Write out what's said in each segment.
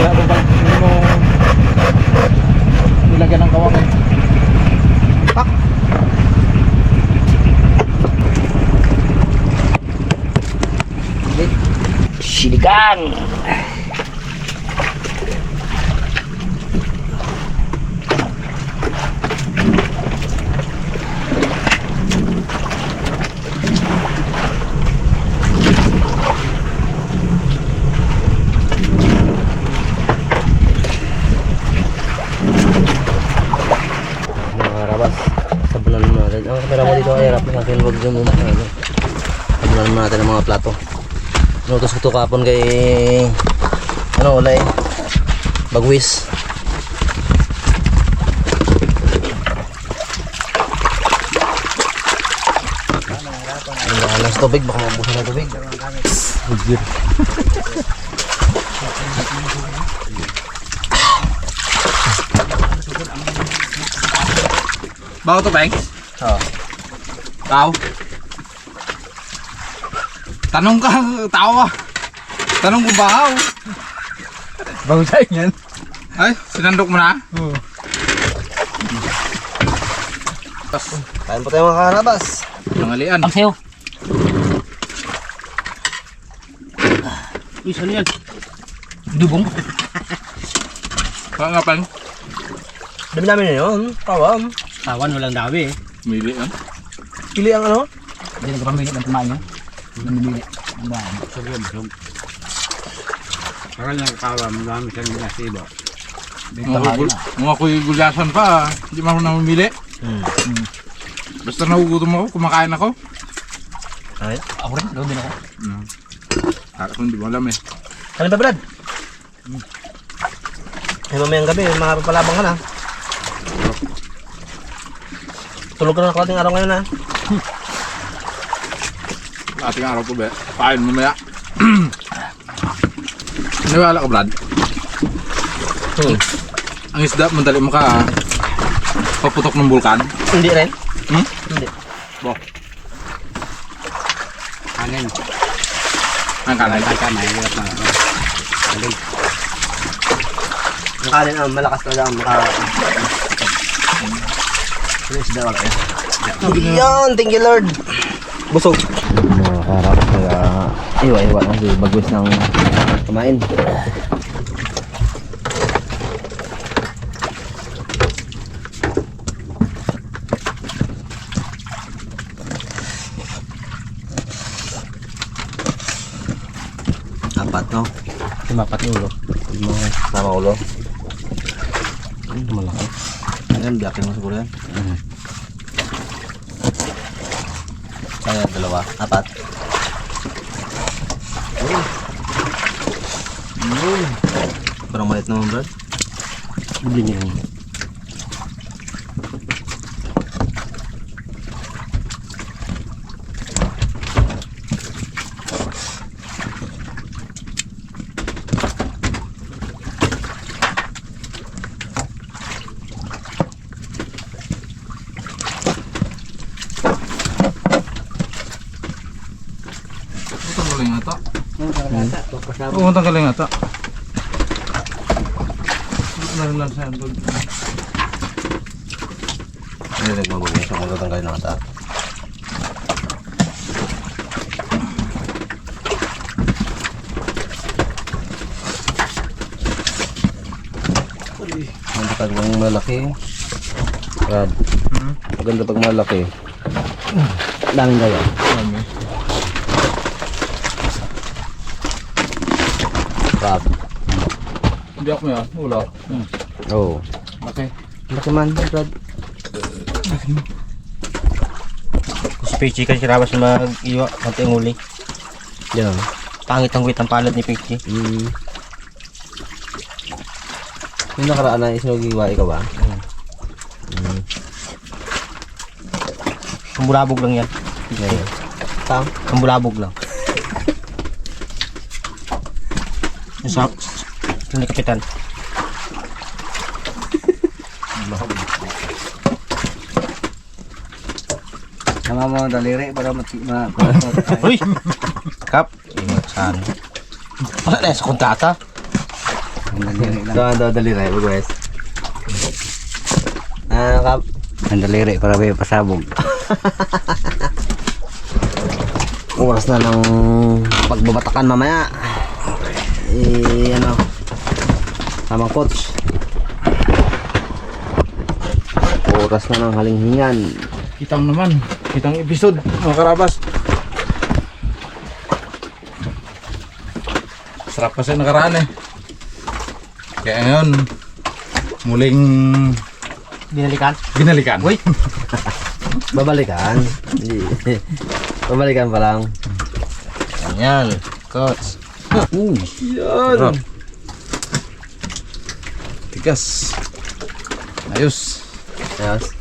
Masira ko pag mo nilagyan ng kawang eh. Pak! Siligang! mga karabas sabunan mo natin ang kamera mo dito ay harap sa akin wag dyan muna ano. sabunan mo natin ang mga plato inutos ko to kapon kay ano wala eh bagwis Alas tubig, baka mabusan ng tubig. Good. Bago to, Beng? Oh. Tao. Tanong ka, tao ah. Tanong ko bahaw. Bago sa yan. Ay, sinandok mo na? Oo. Tapos, Kain po tayo mga karabas. nangalian. Ang sayo. Uy, saan yan? Dubong. Beng? Dami namin na yun. Kawam. Tawan, walang dawi eh. Mili yan. Pili ang ano? Hindi nagpapamili ng kumain niya. Namimili. Ang bahan. Sabon, sabon. Akala niya kawam, dami siyang ginasibo. Mga, kuy gulyasan pa, ah. hindi man ako namimili. Hmm. Basta nagugutom ako, kumakain ako. Ay. Ako rin, doon din ako. Hmm. Kala ko hindi mo alam eh. Ano ba, Brad? Eh, mamayang gabi, mga papalabang ka na. Tulog ka na kalating araw ngayon ha. Ating araw po ba? Kain mo maya. Naniwala ka, Brad? Hmm. Ang isda, mandali mo ka, ah. paputok ng bulkan. Hindi rin. Hmm? Hindi. Bo, Kanin. ang kanay. Kahit ka, mahirap na. Kanin. Ang kanin ang malakas talaga ang maka... Ano isda wala yan? Yan, thank you Lord. Busog. Mga karap kaya iwa-iwa na si Bagwis ng kumain. Apat no? Tumapat yung ulo. Mga sama ulo. Ay, malaki. Ayan, biyakin mo siguro yan. Kaya dalawa, apat. Ayun. Parang malit naman, Brad. Bili niyo yun. Utang galing ata. Oo, utang galing ata. Meron lang sa handog. Hindi ng ata. Maganda pag malaki. Brad. Hmm? Maganda pag malaki. Daming gaya. Dami. Brad. Hindi ako yan. Wala. Hmm. Oo. Okay. Laki man, Brad. Si Peachy kasi na mag-iwa. Konti ang huli. Yan. Pangit ang wit ang palad ni Peachy. Mm. Yung nakaraan na isinugiwa ikaw ba? Kumbulabog lang yan. Ngayon. Tang? Kumbulabog lang. Yung sa... Yung Kapitan. Mga mga daliri para mati ma. Uy! Kap! Ingat saan. Wala na sa kontrata. Ang daliri lang. Doon, doon, dali rin, guys. Ah, kap. Ang daliri para may pasabog. Oras na ng pagbabatakan mamaya. Eh, ano. Tamang coach. Oras na ng halinghingan. Kitang naman. Kitang episode, mga karabas. Sarap kasi nakaraan eh. Kaya ngayon, muling Binalikan. binalikan. Uy! Babalikan. Babalikan pa lang. Yan. Coach. Uy. Yan. Tigas. Ayos. Ayos.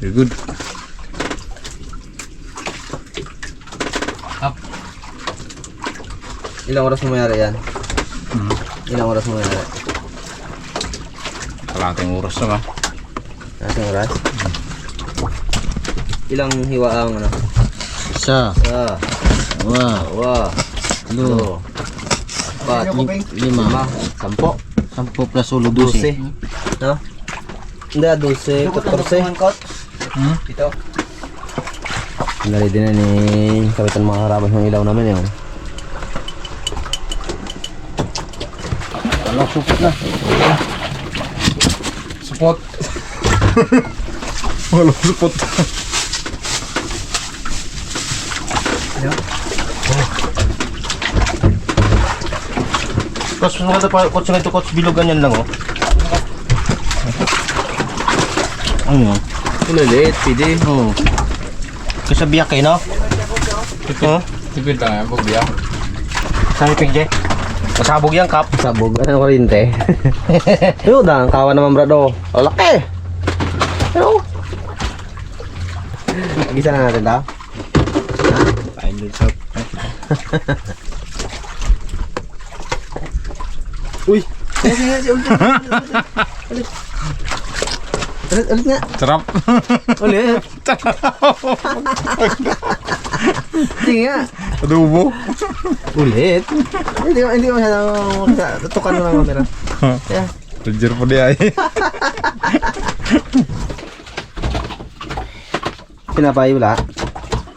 Very good. Ilang oras mo mayari yan? Hmm. Ilang oras mo mayari? Kalating oras naman. Ilang oras? Ilang hiwa ang ano? Isa. Sa, Dua. dalawa, Dalo. apat, Lima. lima, sampo, Sampo plus ulo. dose. No? Hindi, dose, katorse. Hmm? Ito. Nari din na ni Kapitan mga karabas ng ilaw namin yun. Walang supot na. Support. Walang support. Coach, mga pa, coach ito, coach, bilugan yan lang, oh. Ano yun? Kulilit, pidi. Oo. Kasi biyak eh, no? Tipid, tipid lang pagbiyak. Sabi PJ. Masabog yan, Kap. Sabog, ano kuryente? Yun, ang kawan naman brado. O, laki! Ano? Gisa na natin daw. Kain dun sa... Uy! Sige, sige, sige, ulit. Ulit. Nga. Sarap. Ulit. Sige nga. Adobo. Ulit. Hindi ko, hindi ko masyadong tutukan mo ng camera. Yeah. Ranger po di ay. Pinapay wala.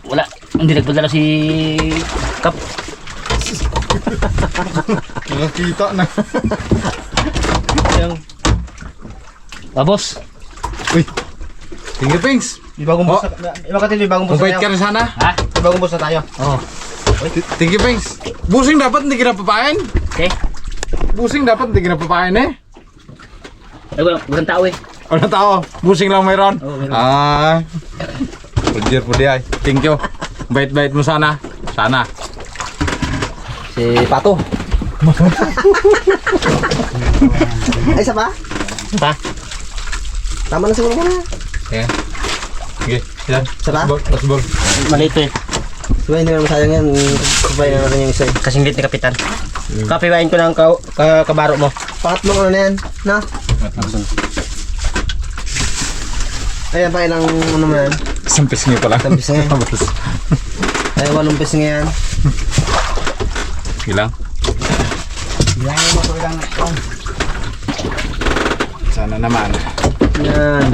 Wala. Hindi nagpadala si Kap. Nakakita na. Yung... Ah, boss. Uy. Finger pings. May bagong boss. Oh. na- May bakit may bagong boss Mabait ka tayo? rin sana. Ha? May bagong boss na tayo. Oo. Thank you, Pings. Busing dapat hindi kinapapain. Okay. Busing dapat hindi kinapapain eh. Ay, walang, walang tao eh. Ano tao? Busing lang mayroon. Oo, mayroon. Ah. Roger po di ay. Thank you. Bait-bait mo sana. Sana. Si Pato. Ay, isa pa? Pa? Tama na siguro muna. Yeah. Sige. Yan. Sarap? Basbol. Basbol. Maliit to eh. Diba, hindi naman sayang yan. Sabay na natin yung isa. eh. Kasing lit ni Kapitan. Kapiwain ko ng ka, ka, kabaro mo. Pangatlong ano na yan? Na? Ayan pa ilang ano mo yan? Isang pisngi pa lang. Isang pisngi. Ay, walong pis nga yan. Ilang? Sana naman. Yan.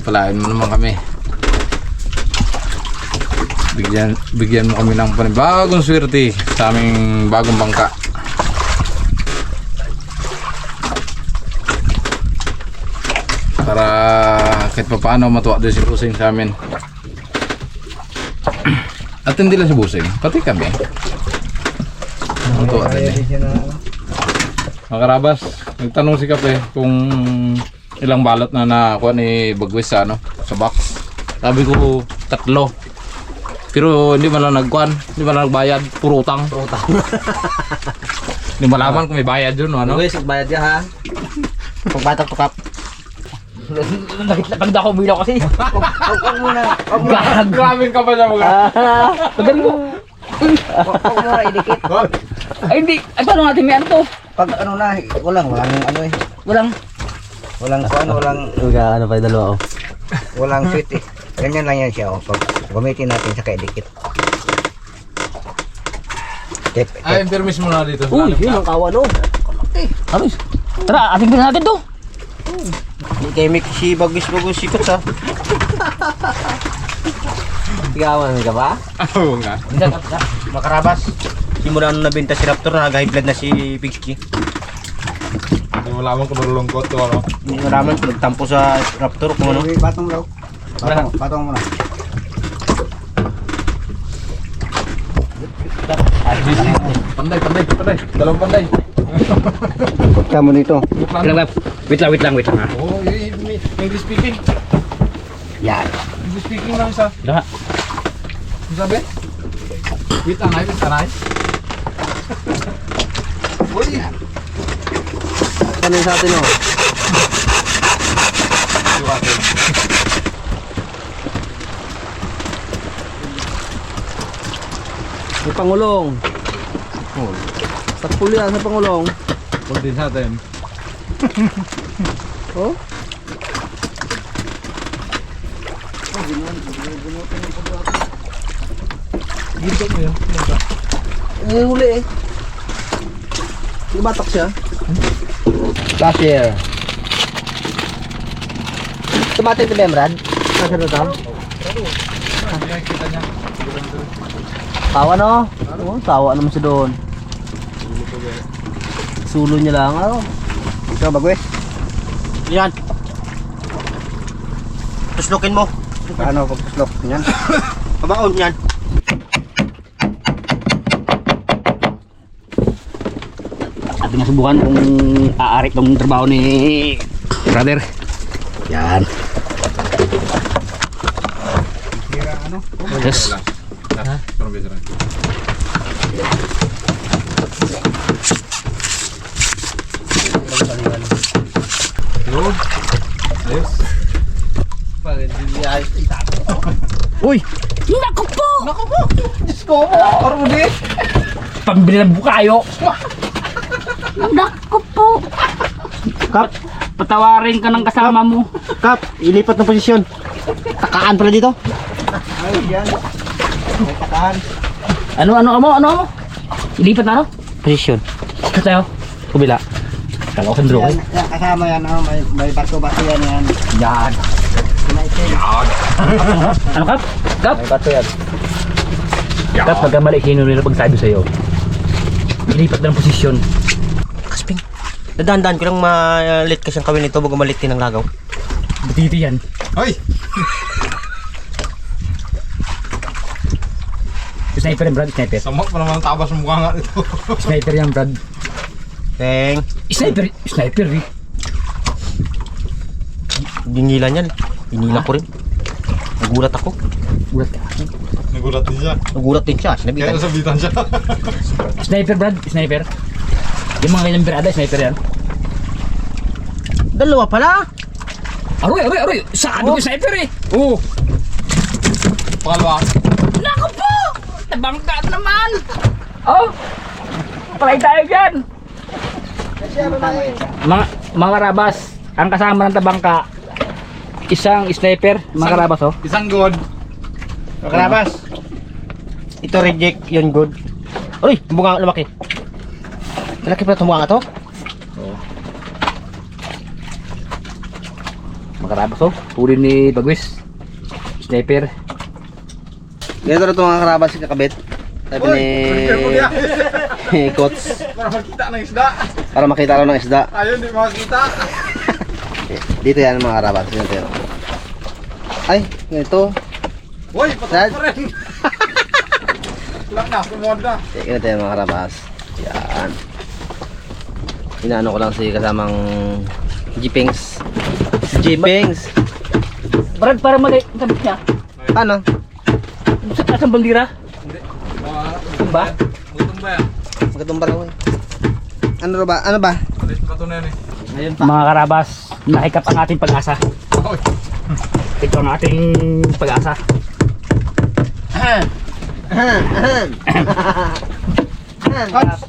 Palain mo naman kami. Bigyan, bigyan mo kami ng panibagong swerte sa aming bagong bangka. Para kahit pa paano matuwa din si Busing sa amin. At hindi lang si Busing, pati kami. Matuwa din eh. Mga nagtanong si Kape kung ilang balot na nakakuha ni Bagwis sa, ano, sa box. Sabi ko, tatlo. Pero hindi man lang nagkuhan, hindi man lang nagbayad, puro utang. Utang. Hindi malaman kung may bayad yun, ano? Ano? bayad ka ha? Pagbatak to Kap. Pag ako bilaw kasi. Huwag muna. Gag. Grabe ka pa siya mga. Madali mo. Huwag muna idikit. Ay hindi. Ay paano natin may ano to? Pag ano na, walang, walang ano eh. Walang. Walang kuan, walang Huwag ano pa yung dalawa oh. Walang sweet eh. Ganyan lang yan siya. Oh. Pag gamitin natin sa kaidikit. Tip, Ay, permis mo na dito. Uy, yun ang kawa no. Aris. Tara, ating din agad to. Hindi kayo may si bagus-bagus sikot sa. Gawan ka ba? Oo nga. Makarabas. Simula nung nabenta si Raptor, nag-high blood na si Pigsky. Wala mong kumulungkot to ano. Hindi naraman, nagtampo sa Raptor kung ano. Uy, Patong daw. Patong, patong muna. Panday, panday, panday. Dalawang panday. Pagka mo nito. Wait lang, wait lang, wait lang, wait lang ha. Oo, oh, English speaking. Yan. English speaking lang isa. Ano sabi? Wait anay, wait anay. Uy, Ano sa atin oh? May pangulong. Oh. Sakpul yan sa pangulong. huwag din sa atin. Oh? Dito mo yun. May huli eh. May batak siya. Cashier. Tumate ito ba yan, Brad? Nasa na to? Ayan, kita niya. Tawa no? Oh, tawa naman siya doon. Sulo niya lang. Ano? Ito, bagwes. Yan. Tuslukin mo. Paano pagpuslok? Yan. Pabaon yan. Ating subukan kung aarik tong trabaho ni brother. Yan. Yes. Ha? Parang bisa rin. Yun. Ayos. Uy! Naku po! Diyos ko, parang hindi. Pambili ng bukayo! Naku po! Kap, Patawarin ka ng kasama mo. kap, ilipat ng posisyon. Takaan pala dito. Ayos yan. May takahan. Ano, ano, ano, ano? Ilipat na ano? Posisyon. Ito tayo. Kubila. Kala ko sa drone. Yan, yan, kasama yan. Oh, may, may bato-bato yan yan. Yan. Ano kap? Kap? May bato yan. Kap, pagka mali kinunila pagsabi sa'yo. Ilipat na ng posisyon. Kasping. Nadaan-daan ko lang malit kasi ang kawin nito bago malit din ang lagaw. Butiti yan. Ay! Sniper yan, Brad. Sniper. Sama pa naman ang tabas ng mukha nga nito. Sniper yan, Brad. Teng. Sniper, sniper, eh. Ginila niyan. Ginila ko rin. Nagulat ako. Gulat ka. Nagulat din siya. Nagulat din siya. Kaya Sinabitan. nasabitan siya. Sniper, Brad. Sniper. Yung mga ganyang birada, sniper yan. Dalawa pala. Aroy, aroy, aroy. Saan oh. yung sniper eh? Oo. Pangalawa. Naku po! Nabangga naman! Oh. Palay tayo dyan. Mga, mga karabas, ang kasama ng tabangka, isang sniper, mga karabas oh. Isang good. Makarabas. Ito reject yun good. Uy, bunga lumaki. Malaki pa itong bunga to? Mga karabas oh. Huli ni Bagwis. Sniper. Ganito na ito mga karabas kakabit. Sabi ni Coach. Para makita ng isda. Para makita raw ng isda. Ayun, di makakita. Dito yan mga karabas. Ganito yan. Ay, ganito. Uy, patok pa rin. Lang na, sumod na. Eh, Ganito yan mga karabas. Yan. Inaano ko lang si kasamang Jeepings. Jeepings. Brad, para mali. Ang sabit niya. Ano? Sa taas ng bandira. Tumba? Tumba yan. Magandang baraw eh. Ano ba? Ano ba? Alis pa na yan eh. Mga karabas, nakikap ang ating pag-asa. Uy. Ito ang ating pag-asa. Coach,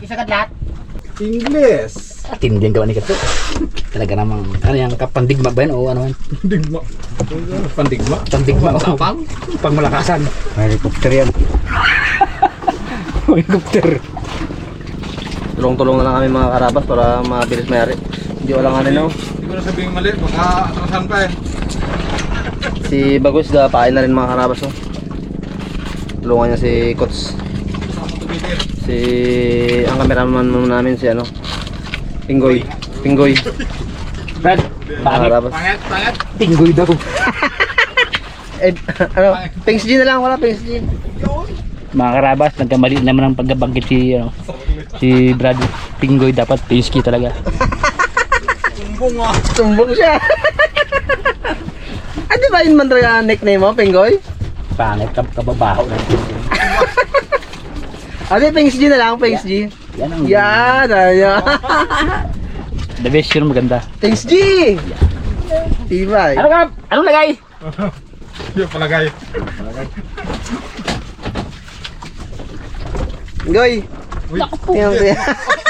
isa ka lahat. English. At hindi ang gawa ni Kato. Talaga namang, ano yung kapandigma ba yan o ano yan? Pandigma. Pandigma. Pandigma o Tapang. pangmalakasan. Helicopter yan. Helicopter. Tulong-tulong na lang kami mga karabas para mabilis mayari. Hindi ko lang ano no. Hindi ko na sabihin mali. Baka atrasan pa eh. Si Bagus gapain na rin mga karabas oh. Tulungan niya si Coach. Si ang cameraman mo namin si ano. Pinggoy. Pinggoy. Brad, Mga pangit. karabas. Pangat, pangat. Tinggoy daw. Eh, ano, Pings G na lang, wala Pings G. Mga karabas, nagkamali naman ang pagkabanggit si, ano, si Brad Tinggoy. Dapat Pinsky talaga. Kumbong ah. Sumbong siya. ah, di ba yun man talaga ang nickname mo, Pinggoy? Pangit, kab kababaho na. Ah, di, Pings G na lang, Pings G. Yan ang Yan, ayan. the best yun, maganda. Pings G! Tibay. Ano ka? Anong lagay? Yung palagay. Goy. Tingnan mo siya.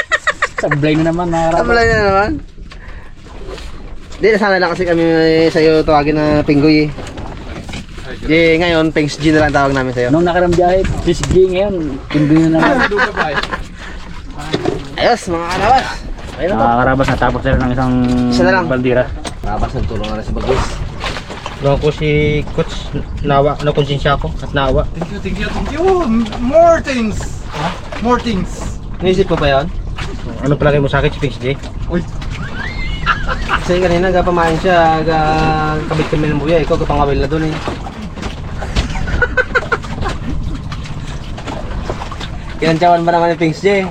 Sablay na naman, mga karabas. Tamalay na naman. Di, nasanay lang kasi kami sa'yo tawagin na Pinggoy eh. Di, ngayon, Pings G na lang tawag namin sa'yo. Nung nakaram biyahe, Pinsky ngayon, Tinggoy na naman. Ba? Ayos, mga kalabas. Ayun na to. Mga karabas, natapos sila ng isang Isa na lang. baldira. Kalabas, nagtulong na rin si Bagus. Tulungan ko si Coach Nawa. Nakonsensya ako at Nawa. Thank you, thank you, thank you. More things. More things. Naisip mo pa yun? Ano palagay mo sa akin si Pix J? Uy, Kasi kanina gapamain siya, ga kabit kami ng buya, ikaw kapangawil na doon eh. Kinantsawan ba naman ni Pings J?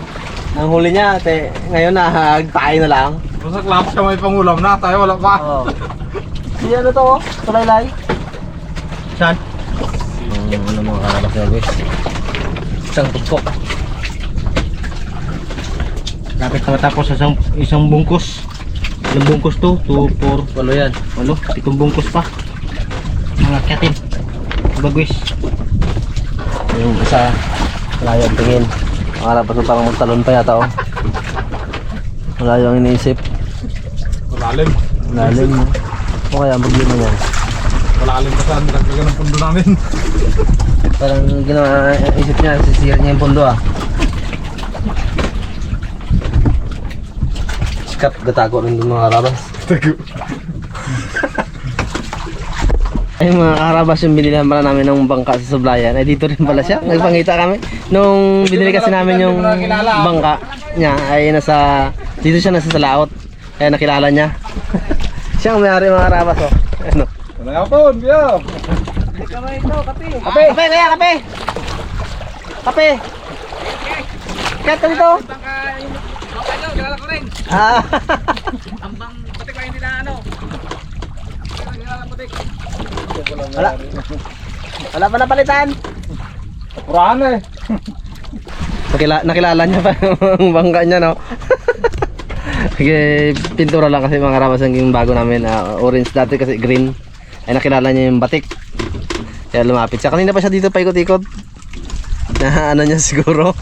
Ang huli niya, te, ngayon na, agpain na lang. basta club siya may pangulam na. Tayo wala pa. Oo. Si ano to, oh? Tulaylay? Saan? Ang ano mga karabas niya, guys. Isang tugkok. Dapat na matapos sa isang, isang bungkus. Ilang bungkus to? 2, 4, Walo yan. Ano? Pitong bungkus pa. Mga katin. Bagwis. Yung isa, wala yung tingin. Karabas mo parang magtalon pa yata, oh. Wala yung iniisip. Malalim. Lalim mo. O kaya maglima yan. Malalim pa saan. Nagkagan ng pundo namin. Parang ginawa, isip niya, sisira niya yung pundo ah. Sikat, gatago rin doon mga karabas. Ay mga karabas yung binilihan pala namin ng bangka sa Sublayan. Ay dito rin pala siya. Nagpangita kami. Nung binili kasi namin yung bangka niya ay nasa, dito siya nasa Salaot. Kaya nakilala niya. siya ang may-ari mga karabas oh. Ano? Wala ako, biya. Kape! Kape kaya kape! Kape! Ito dito! Ah! Wala. Wala pa napalitan. Purahan eh. Nakila nakilala niya pa yung bangka niya, no? Sige, pintura lang kasi mga karamas yung bago namin. ah, orange dati kasi green. Ay nakilala niya yung batik. Kaya lumapit siya. Kanina pa siya dito paikot-ikot. Na ano niya siguro.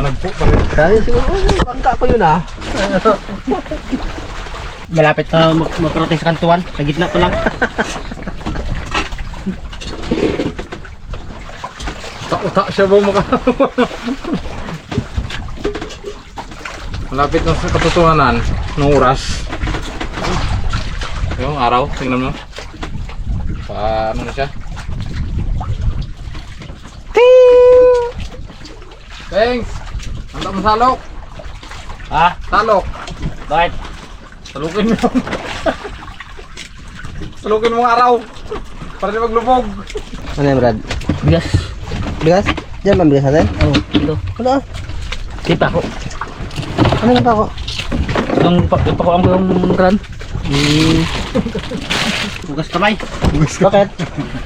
Panagpo pa rin. Sabi siguro, oh, bangka ko yun ah. Malapit na mag magkarating sa kantuan. Sa gitna pa lang. Uta siya ba maka... Malapit na sa katotohanan ng oras. Yung araw, tingnan mo. Pa ano na siya? Thanks! Handa mo salok! Ha? Salok! Bakit? Salukin mo. Salukin mo ang araw! Para di maglubog! Ano yan, Brad? Bigas. Bigas? Diyan ba ang bigas natin? Oh, ito. Wala. ah. Di pa ako. Ano? Yung pa- yung pakuan ko yung kran. Hmm. Bukas kamay. Bakit?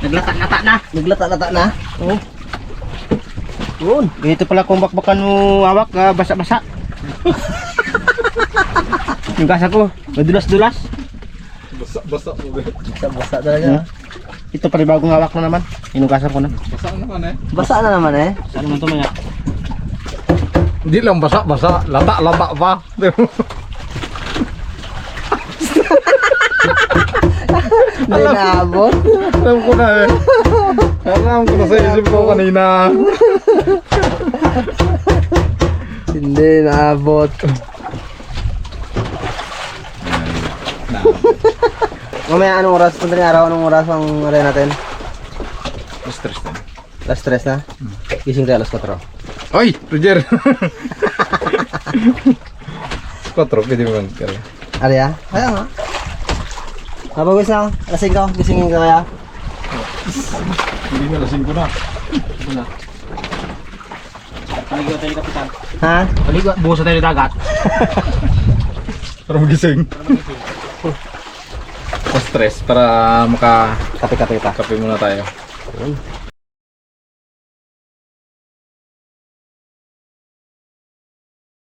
Naglata-lata na. Naglata-lata na? Oo. Yun. Ganito pala kung bakbakan mo hawak, ah, basa-basa. yung gasa ko, madulas-dulas. Basa, basa mo ba? Basa-basa talaga. Ito pa bagong hawak na naman. Inugasan ko na. Basa naman eh. Basa na naman eh. Saan naman ito mga? Hindi lang basa-basa, lata-lata pa. Hindi naabot. Alam ko na eh. Alam ko na sa isip ko kanina. Hindi naabot. Mamaya anong oras? Punta araw, anong oras ang aray natin? Stress na. Last stress na? Gising tayo alas 4. Ay, Roger! Quatro, pwede mo mag Ari ah? Kaya nga. Mapagwis na. Alas 5. Gisingin ka kaya? Hindi na, lasing ko na. Paligo tayo Kapitan. Ha? Paligo, buhos tayo ng dagat. Para magising. stress para makakape Kape-kape pa. muna tayo. Yun.